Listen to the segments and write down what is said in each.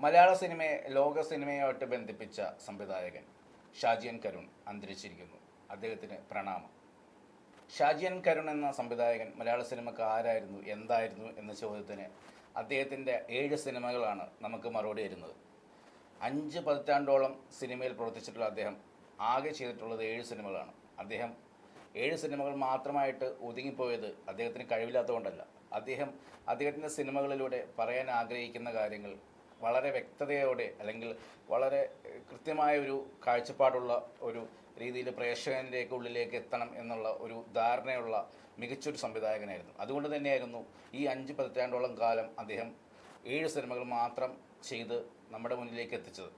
മലയാള സിനിമയെ ലോക സിനിമയുമായിട്ട് ബന്ധിപ്പിച്ച സംവിധായകൻ ഷാജിയൻ കരുൺ അന്തരിച്ചിരിക്കുന്നു. അദ്ദേഹത്തിന് പ്രണാമം. ഷാജിയൻ കരുൺ എന്ന സംവിധായകൻ മലയാള സിനിമക്ക് ആരായിരുന്നു എന്തായിരുന്നു എന്ന ചോദ്യത്തിന് അദ്ദേഹത്തിന്റെ ഏഴ് സിനിമകളാണ് നമുക്ക് മറുപടി തരുന്നത്. അഞ്ച് പതിറ്റാണ്ടോളം സിനിമയിൽ പ്രവർത്തിച്ചിട്ടുള്ള അദ്ദേഹം ആകെ ചെയ്തിട്ടുള്ളത് ഏഴ് സിനിമകളാണ്. അദ്ദേഹം ഏഴ് സിനിമകൾ മാത്രമായിട്ട് ഒതുങ്ങിപ്പോയത് അദ്ദേഹത്തിന് കഴിവില്ലാത്തതുകൊണ്ടല്ല. അദ്ദേഹം അദ്ദേഹത്തിന്റെ സിനിമകളിലൂടെ പറയാൻ ആഗ്രഹിക്കുന്ന കാര്യങ്ങൾ വളരെ വ്യക്തതയോടെ അല്ലെങ്കിൽ വളരെ കൃത്യമായ ഒരു കാഴ്ചപ്പാടുള്ള ഒരു രീതിയിൽ പ്രേക്ഷകനിലേക്ക് ഉള്ളിലേക്ക് എത്തണം എന്നുള്ള ഒരു ധാരണയുള്ള മികച്ചൊരു സംവിധായകനായിരുന്നു. അതുകൊണ്ട് തന്നെയായിരുന്നു ഈ അഞ്ച് പതിറ്റാണ്ടോളം കാലം അദ്ദേഹം ഏഴ് സിനിമകൾ മാത്രം ചെയ്ത് നമ്മുടെ മുന്നിലേക്ക് എത്തിച്ചത്.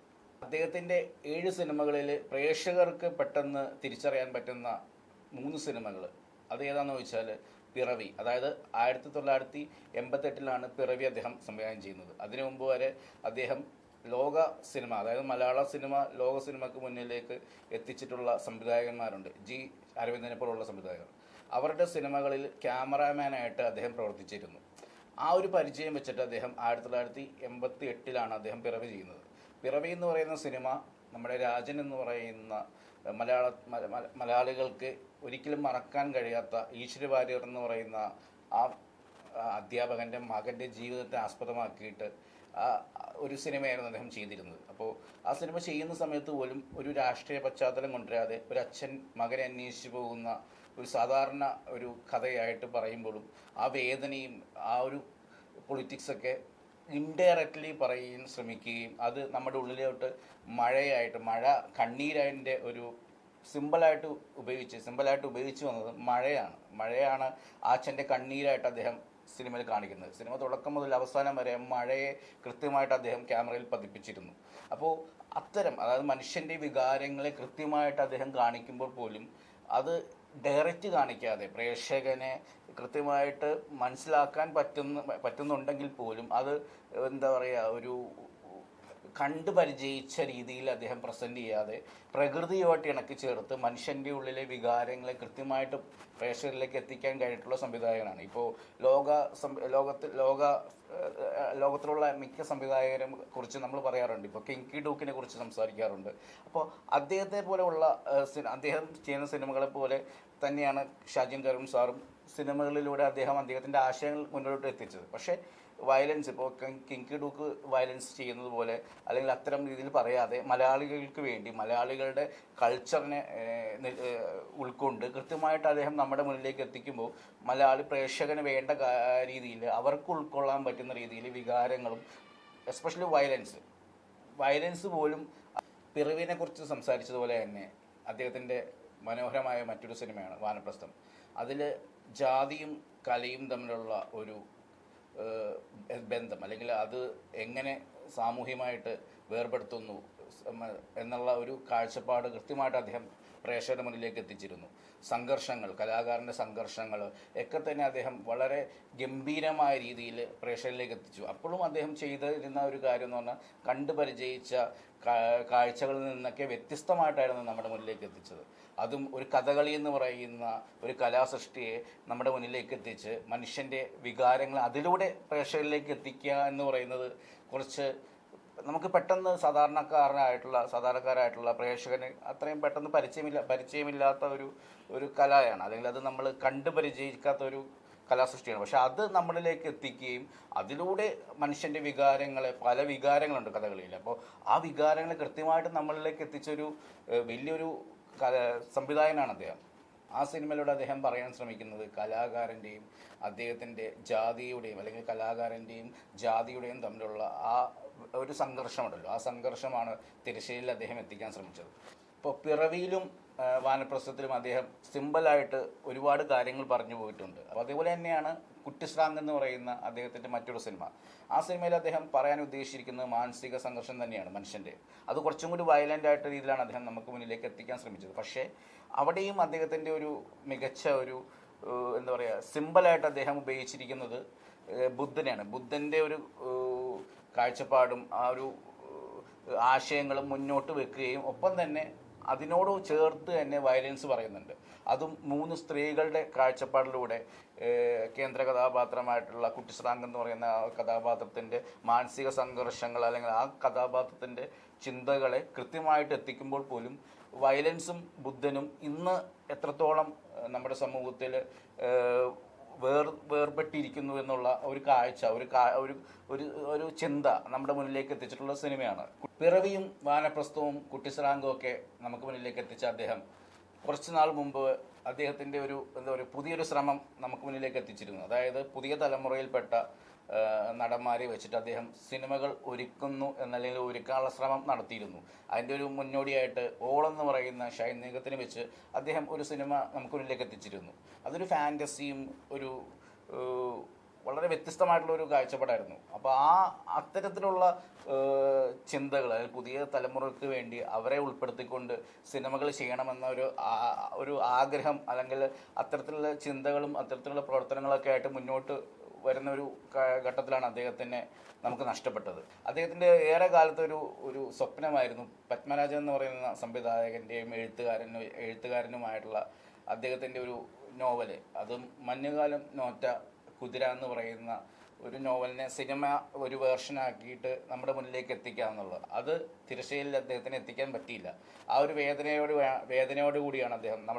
അദ്ദേഹത്തിന്റെ ഏഴ് സിനിമകളിൽ പ്രേക്ഷകർക്ക് പെട്ടെന്ന് തിരിച്ചറിയാൻ പറ്റുന്ന മൂന്ന് സിനിമകൾ അത് ഏതാണെന്ന് ചോദിച്ചാൽ പിറവി. അതായത് ആയിരത്തി തൊള്ളായിരത്തി എൺപത്തെട്ടിലാണ് പിറവി അദ്ദേഹം സംവിധാനം ചെയ്യുന്നത്. അതിനു മുമ്പ് വരെ അദ്ദേഹം ലോക സിനിമ അതായത് മലയാള സിനിമ ലോക സിനിമക്ക് മുന്നിലേക്ക് എത്തിച്ചിട്ടുള്ള സംവിധായകന്മാരുണ്ട്. ജി അരവിന്ദനെ പോലുള്ള സംവിധായകർ. അവരുടെ സിനിമകളിൽ ക്യാമറാമാനായിട്ട് അദ്ദേഹം പ്രവർത്തിച്ചിരുന്നു. ആ ഒരു പരിചയം വെച്ചിട്ട് അദ്ദേഹം ആയിരത്തി തൊള്ളായിരത്തി എൺപത്തി എട്ടിലാണ് അദ്ദേഹം പിറവി ചെയ്യുന്നത്. പിറവി എന്ന് പറയുന്ന സിനിമ നമ്മുടെ രാജൻ എന്ന് പറയുന്ന മലയാള മല- മല- മലയാളികൾക്ക് ഒരിക്കലും മറക്കാൻ കഴിയാത്ത ഈശ്വര വാര്യർ എന്ന് പറയുന്ന ആ അധ്യാപകന്റെ മകന്റെ ജീവിതത്തെ ആസ്പദമാക്കിയിട്ട് ആ ഒരു സിനിമയായിരുന്നു അദ്ദേഹം ചെയ്തിരുന്നത്. അപ്പോൾ ആ സിനിമ ചെയ്യുന്ന സമയത്ത് പോലും ഒരു രാഷ്ട്രീയ പശ്ചാത്തലം കൊണ്ടുവരാതെ ഒരു അച്ഛൻ മകനെ അന്വേഷിച്ചു പോകുന്ന ഒരു സാധാരണ ഒരു കഥയായിട്ട് പറയുമ്പോഴും ആ വേദനയും ആ ഒരു പൊളിറ്റിക്സൊക്കെ ഇൻഡയറക്റ്റ്ലി പറയാൻ ശ്രമിക്കുകയും അത് നമ്മുടെ ഉള്ളിലോട്ട് മഴയായിട്ട് മഴ കണ്ണീരതിന്റെ ഒരു സിമ്പിളായിട്ട് ഉപയോഗിച്ച് സിമ്പിളായിട്ട് ഉപയോഗിച്ച് വന്നത് മഴയാണ്. മഴയാണ് ആച്ചന്റെ കണ്ണീരായിട്ട് അദ്ദേഹം സിനിമയിൽ കാണിക്കുന്നത്. സിനിമ തുടക്കം മുതൽ അവസാനം വരെ മഴയെ കൃത്യമായിട്ട് അദ്ദേഹം ക്യാമറയിൽ പതിപ്പിച്ചിരുന്നു. അപ്പോൾ അത്തരം അതായത് മനുഷ്യന്റെ വികാരങ്ങളെ കൃത്യമായിട്ട് അദ്ദേഹം കാണിക്കുമ്പോൾ പോലും അത് ഡയറക്റ്റ് കാണിക്കാതെ പ്രേക്ഷകനെ കൃത്യമായിട്ട് മനസ്സിലാക്കാൻ പറ്റുന്ന പറ്റുന്നുണ്ടെങ്കിൽ പോലും അത് എന്താ പറയുക ഒരു കണ്ടു പരിചയിച്ച രീതിയിൽ അദ്ദേഹം പ്രസന്റ് ചെയ്യാതെ പ്രകൃതിയുമായിട്ട് ഇണക്കി ചേർത്ത് മനുഷ്യന്റെ ഉള്ളിലെ വികാരങ്ങളെ കൃത്യമായിട്ട് പ്രേക്ഷകരിലേക്ക് എത്തിക്കാൻ കഴിഞ്ഞിട്ടുള്ള സംവിധായകനാണ്. ഇപ്പോൾ ലോക ലോകത്തിൽ ലോക ലോകത്തിലുള്ള മിക്ക സംവിധായകരെ കുറിച്ച് നമ്മൾ പറയാറുണ്ട്. ഇപ്പോൾ കിങ്കി ഡൂക്കിനെ കുറിച്ച് സംസാരിക്കാറുണ്ട്. അപ്പോൾ അദ്ദേഹത്തെ പോലെയുള്ള അദ്ദേഹം ചെയ്യുന്ന സിനിമകളെ പോലെ തന്നെയാണ് ഷാജിൻ കരുൺ സാറും സിനിമകളിലൂടെ അദ്ദേഹം അദ്ദേഹത്തിന്റെ ആശയങ്ങൾ മുന്നോട്ട് എത്തിച്ചത്. പക്ഷേ വയലൻസ് ഇപ്പോൾ കിങ്കി ഡൂക്ക് വയലൻസ് ചെയ്യുന്നത് പോലെ അല്ലെങ്കിൽ അത്തരം രീതിയിൽ പറയാതെ മലയാളികൾക്ക് വേണ്ടി മലയാളികളുടെ കൾച്ചറിനെ ഉൾക്കൊണ്ട് കൃത്യമായിട്ട് അദ്ദേഹം നമ്മുടെ മുന്നിലേക്ക് എത്തിക്കുമ്പോൾ മലയാളി പ്രേക്ഷകന് വേണ്ട രീതിയിൽ അവർക്ക് ഉൾക്കൊള്ളാൻ പറ്റുന്ന രീതിയിൽ വികാരങ്ങളും എസ്പെഷ്യലി വയലൻസ് വയലൻസ് പോലും പിറവിനെ കുറിച്ച് സംസാരിച്ചതുപോലെ തന്നെ അദ്ദേഹത്തിന്റെ മനോഹരമായ മറ്റൊരു സിനിമയാണ് വാനപ്രസ്ഥം. അതിൽ ജാതിയും കലയും തമ്മിലുള്ള ഒരു ബന്ധം അല്ലെങ്കിൽ അത് എങ്ങനെ സാമൂഹ്യമായിട്ട് വേർപെടുത്തുന്നു എന്നുള്ള ഒരു കാഴ്ചപ്പാട് കൃത്യമായിട്ട് അദ്ദേഹം പ്രേക്ഷകരുടെ മുന്നിലേക്ക് എത്തിച്ചിരുന്നു. സംഘർഷങ്ങൾ കലാകാരന്റെ സംഘർഷങ്ങൾ ഒക്കെ തന്നെ അദ്ദേഹം വളരെ ഗംഭീരമായ രീതിയിൽ പ്രേക്ഷകരിലേക്ക് എത്തിച്ചു. അപ്പോഴും അദ്ദേഹം ചെയ്തിരുന്ന ഒരു കാര്യം എന്ന് പറഞ്ഞാൽ കണ്ടു പരിചയിച്ച കാഴ്ചകളിൽ നിന്നൊക്കെ വ്യത്യസ്തമായിട്ടായിരുന്നു നമ്മുടെ മുന്നിലേക്ക് എത്തിച്ചത്. അതും ഒരു കഥകളി എന്ന് പറയുന്ന ഒരു കലാസൃഷ്ടിയെ നമ്മുടെ മുന്നിലേക്ക് എത്തിച്ച് മനുഷ്യന്റെ വികാരങ്ങൾ അതിലൂടെ പ്രേക്ഷകരിലേക്ക് എത്തിക്കുക എന്ന് പറയുന്നത് കുറച്ച് നമുക്ക് പെട്ടെന്ന് സാധാരണക്കാരനായിട്ടുള്ള സാധാരണക്കാരായിട്ടുള്ള പ്രേക്ഷകന് അത്രയും പെട്ടെന്ന് പരിചയമില്ല പരിചയമില്ലാത്ത ഒരു ഒരു കലയാണ്. അല്ലെങ്കിൽ അത് നമ്മൾ കണ്ടു പരിചയിക്കാത്ത ഒരു കലാസൃഷ്ടിയാണ്. പക്ഷെ അത് നമ്മളിലേക്ക് എത്തിക്കുകയും അതിലൂടെ മനുഷ്യന്റെ വികാരങ്ങളെ പല വികാരങ്ങളുണ്ട് കഥകളിയിൽ. അപ്പോൾ ആ വികാരങ്ങളെ കൃത്യമായിട്ട് നമ്മളിലേക്ക് എത്തിച്ചൊരു വലിയൊരു കല സംവിധായകനാണ് അദ്ദേഹം. ആ സിനിമയിലൂടെ അദ്ദേഹം പറയാൻ ശ്രമിക്കുന്നത് കലാകാരന്റെയും അദ്ദേഹത്തിന്റെ ജാതിയുടെയും അല്ലെങ്കിൽ കലാകാരന്റെയും ജാതിയുടെയും തമ്മിലുള്ള ആ ഒരു സംഘർഷമുണ്ടല്ലോ. ആ സംഘർഷമാണ് തിരശ്ശേരിയിൽ അദ്ദേഹം എത്തിക്കാൻ ശ്രമിച്ചത്. ഇപ്പോൾ പിറവിയിലും വാനപ്രസ്ഥത്തിലും അദ്ദേഹം സിമ്പിളായിട്ട് ഒരുപാട് കാര്യങ്ങൾ പറഞ്ഞു പോയിട്ടുണ്ട്. അപ്പോൾ അതേപോലെ തന്നെയാണ് കുട്ടിശ്രാങ്ക് എന്ന് പറയുന്ന അദ്ദേഹത്തിന്റെ മറ്റൊരു സിനിമ. ആ സിനിമയിൽ അദ്ദേഹം പറയാൻ ഉദ്ദേശിച്ചിരിക്കുന്നത് മാനസിക സംഘർഷം തന്നെയാണ് മനുഷ്യന്റെ അത് കുറച്ചും കൂടി വയലന്റ് ആയിട്ട് രീതിയിലാണ് അദ്ദേഹം നമുക്ക് മുന്നിലേക്ക് എത്തിക്കാൻ ശ്രമിച്ചത്. പക്ഷേ അവിടെയും അദ്ദേഹത്തിന്റെ ഒരു മികച്ച ഒരു എന്താ പറയുക സിമ്പിളായിട്ട് അദ്ദേഹം ഉപയോഗിച്ചിരിക്കുന്നത് ബുദ്ധനെയാണ്. ബുദ്ധന്റെ ഒരു കാഴ്ചപ്പാടും ആ ഒരു ആശയങ്ങളും മുന്നോട്ട് വെക്കുകയും ഒപ്പം തന്നെ അതിനോട് ചേർത്ത് തന്നെ വയലൻസ് പറയുന്നുണ്ട്. അതും മൂന്ന് സ്ത്രീകളുടെ കാഴ്ചപ്പാടിലൂടെ കേന്ദ്ര കഥാപാത്രമായിട്ടുള്ള കുട്ടിശ്രാങ്ക് എന്ന് പറയുന്ന കഥാപാത്രത്തിന്റെ മാനസിക സംഘർഷങ്ങൾ അല്ലെങ്കിൽ ആ കഥാപാത്രത്തിന്റെ ചിന്തകളെ കൃത്യമായിട്ട് എത്തിക്കുമ്പോൾ പോലും വയലൻസും ബുദ്ധനും ഇന്ന് എത്രത്തോളം നമ്മുടെ സമൂഹത്തിൽ വേർ വേർപെട്ടിരിക്കുന്നു എന്നുള്ള ഒരു കാഴ്ച ഒരു ഒരു ഒരു ഒരു ചിന്ത നമ്മുടെ മുന്നിലേക്ക് എത്തിച്ചിട്ടുള്ള സിനിമയാണ്. പിറവിയും വാനപ്രസ്ഥവും കുട്ടിശ്രാങ്കും ഒക്കെ നമുക്ക് മുന്നിലേക്ക് എത്തിച്ച അദ്ദേഹം കുറച്ച് നാൾ മുമ്പ് അദ്ദേഹത്തിന്റെ ഒരു എന്താ പറയുക പുതിയൊരു ശ്രമം നമുക്ക് മുന്നിലേക്ക് എത്തിച്ചിരുന്നു. അതായത് പുതിയ തലമുറയിൽപ്പെട്ട നടന്മാരെ വെച്ചിട്ട് അദ്ദേഹം സിനിമകൾ ഒരുക്കുന്നു എന്നല്ലെങ്കിൽ ഒരുക്കാനുള്ള ശ്രമം നടത്തിയിരുന്നു. അതിന്റെ ഒരു മുന്നോടിയായിട്ട് ഓളെന്ന് പറയുന്ന ഷൈനികത്തിന് വെച്ച് അദ്ദേഹം ഒരു സിനിമ നമുക്ക് മുന്നിലേക്ക് എത്തിച്ചിരുന്നു. അതൊരു ഫാന്റസിയും ഒരു വളരെ വ്യത്യസ്തമായിട്ടുള്ള ഒരു കാഴ്ചപ്പാടായിരുന്നു. അപ്പോൾ ആ അത്തരത്തിലുള്ള ചിന്തകൾ അതായത് പുതിയ തലമുറയ്ക്ക് വേണ്ടി അവരെ ഉൾപ്പെടുത്തിക്കൊണ്ട് സിനിമകൾ ചെയ്യണമെന്ന ഒരു ഒരു ആഗ്രഹം അല്ലെങ്കിൽ അത്തരത്തിലുള്ള ചിന്തകളും അത്തരത്തിലുള്ള പ്രവർത്തനങ്ങളൊക്കെ ആയിട്ട് മുന്നോട്ട് വരുന്ന ഒരു ഘട്ടത്തിലാണ് അദ്ദേഹത്തിനെ നമുക്ക് നഷ്ടപ്പെട്ടത്. അദ്ദേഹത്തിന്റെ ഏറെ കാലത്തെ ഒരു ഒരു സ്വപ്നമായിരുന്നു പത്മരാജൻ എന്ന് പറയുന്ന സംവിധായകന്റെയും എഴുത്തുകാരനും എഴുത്തുകാരനുമായിട്ടുള്ള അദ്ദേഹത്തിന്റെ ഒരു നോവൽ. അതും മഞ്ഞുകാലം നോറ്റ കുതിര എന്ന് പറയുന്ന ഒരു നോവലിനെ സിനിമ ഒരു വേർഷനാക്കിയിട്ട് നമ്മുടെ മുന്നിലേക്ക് എത്തിക്കുക എന്നുള്ളത് അത് തിരശ്ശീലിൽ അദ്ദേഹത്തിന് എത്തിക്കാൻ പറ്റിയില്ല. ആ ഒരു വേദനയോട് വേദനയോട് കൂടിയാണ് അദ്ദേഹം നമ്മൾ